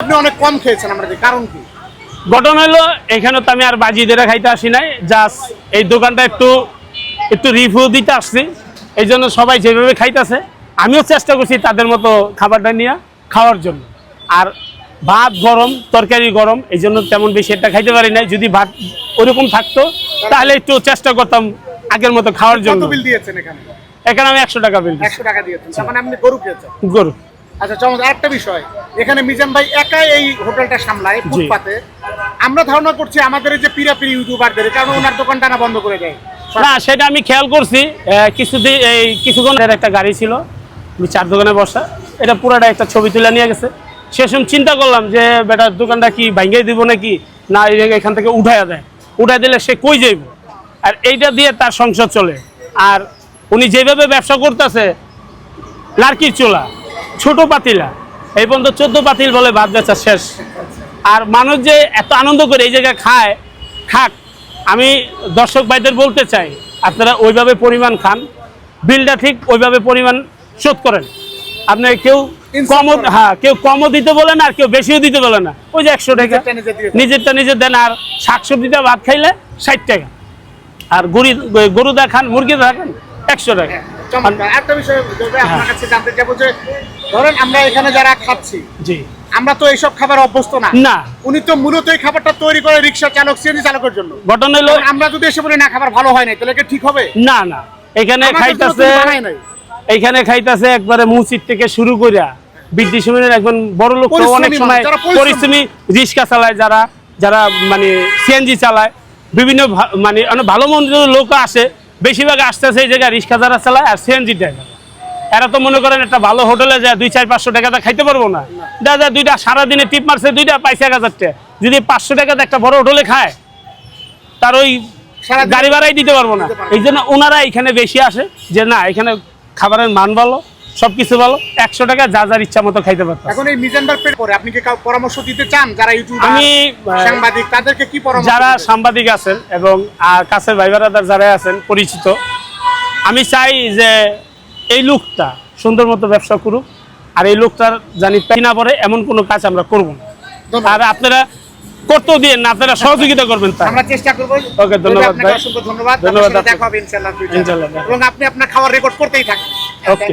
আপনি অনেক কম খেয়েছেন আমরা কারণ কি? ঘটনা হলো এখানে তো আমি আর বাজি দিয়ে খাইতে আসি নাই। জাস্ট এই দোকানটা একটু একটু রিভিউ দিতে আসছি। এই জন্য সবাই যেভাবে খাইতেছে আমিও চেষ্টা করছি তাদের মতো খাবারটা নিয়ে খাওয়ার জন্য। আর ভাত গরম তরকারি গরম এই জন্য তেমন বেশি একটা খাইতে পারি নাই। যদি ভাত ওরকম থাকতো তাহলে একটু চেষ্টা করতাম আগের মতো খাওয়ার জন্য। বিল দিয়েছেন এখানে? এখানে আমি একশো টাকা বিল একশো টাকা দিয়েছেন। মানে আপনি গরু খেয়েছেন? গরু। আচ্ছা চমৎকার। একটা বিষয় এখানে মিজান ভাই একাই এই হোটেলটা সামলায় ফুটপাতে। আমরা ধারণা করছি আমাদের এই যে পিরাপিরি ইউটিউবারদের কারণ ওনার দোকানটা না বন্ধ করে দেয়। না সেটা আমি খেয়াল করছি। কিছুদিন এই কিছুক্ষণের একটা গাড়ি ছিল আমি চার দোকানে বসা। এটা পুরাটা একটা ছবি তুলে নিয়ে গেছে। সে সময় চিন্তা করলাম যে বেটার দোকানটা কি ভাঙ্গাই দিব নাকি? না এখান থেকে উঠাইয়া দেয়। উঠাই দিলে সে কই যাইব? আর এইটা দিয়ে তার সংসার চলে। আর উনি যেভাবে ব্যবসা করতেছে লার্কির চোলা। ছোট পাতিলা। এই পর্যন্ত চোদ্দ পাতিল বলে ভাত বেচা শেষ। আর মানুষ যে এত আনন্দ করে এই জায়গায় খায় খাক আমি দর্শক ভাইদের বলতে চাই আপনারা ওইভাবে পরিমাণ খান। বিলটা ঠিক ওইভাবে পরিমাণ শোধ করেন। আপনি কেউ কমও হ্যাঁ কেউ কমও দিতে বলে না আর কেউ বেশিও দিতে বলে না। ওই যে একশো টাকা। নিজেরটা নিজে দেন। আর শাকসবজিটা ভাত খাইলে ষাট টাকা। আর গরু গরু দেখান মুরগি দেখান একশো টাকা। চমৎকার। একটা বিষয় আপনার কাছে জানতে যে ধরেন আমরা এখানে যারা খাচ্ছি জি। আমরা তো এইসব খাবার অভ্যস্ত না। না। উনি তো মূলত এই খাবারটা তৈরি করে রিক্সা চালক সিএনজি চালকের জন্য। ঘটনা হলো আমরা যদি এসে বলি না খাবার ভালো হয় নাই তাহলে কি ঠিক হবে? না না। এখানে খাইতাছে খাইতাছে একবারে থেকে শুরু বৃদ্ধি সমিতির একজন বড় লোক অনেক সময়। পরিশ্রমী। রিক্সা চালায় যারা যারা মানে সিএনজি চালায়। বিভিন্ন মানে অনেক ভালো মন্দ লোক আসে। বেশিরভাগ আসতেছে এই জায়গায় রিক্সা যারা চালায় আর সিএনজি ড্রাইভার এরা তো মনে করেন একটা ভালো হোটেলে যায় দুই চার পাঁচশো টাকাতে খাইতে পারব না। দাদা দুইটা সারাদিনে টিপ মারছে দুইটা পাইছে এক হাজার টাকা। যদি পাঁচশো টাকাতে একটা বড় হোটেলে খায় তার ওই গাড়ি ভাড়াই দিতে পারব না। দিতে পারব না। এই জন্য ওনারা এখানে বেশি আসে যে না এখানে খাবারের মান ভালো সবকিছু ভালো। একশো টাকা যা যার ইচ্ছা মতো খাইতে পারতাম। এখন এই মিজান ভাই পেট করে আপনি কি পরামর্শ দিতে চান? যারা ইউটিউবার আমি, সাংবাদিক তাদেরকে কি পরামর্শ যারা সাংবাদিক আছেন এবং কাছের ভাই বারাদার যারা আছেন পরিচিত আমি চাই যে এই লোকটা সুন্দর মতো ব্যবসা করুক আর এই লোকটার জানি না পড়ে এমন কোনো কাজ আমরা করব না। আর আপনারা করতেও দিয়ে না আপনারা সহযোগিতা করবেন তাই। আমরা চেষ্টা করব। ওকে, ধন্যবাদ আপনাকে ভাই। অসংখ্য ধন্যবাদ। ধন্যবাদ। দেখা হবে ইনশাআল্লাহ ইনশাআল্লাহ, এবং আপনি আপনার খাওয়ার রেকর্ড করতেই থাকেন। ওকে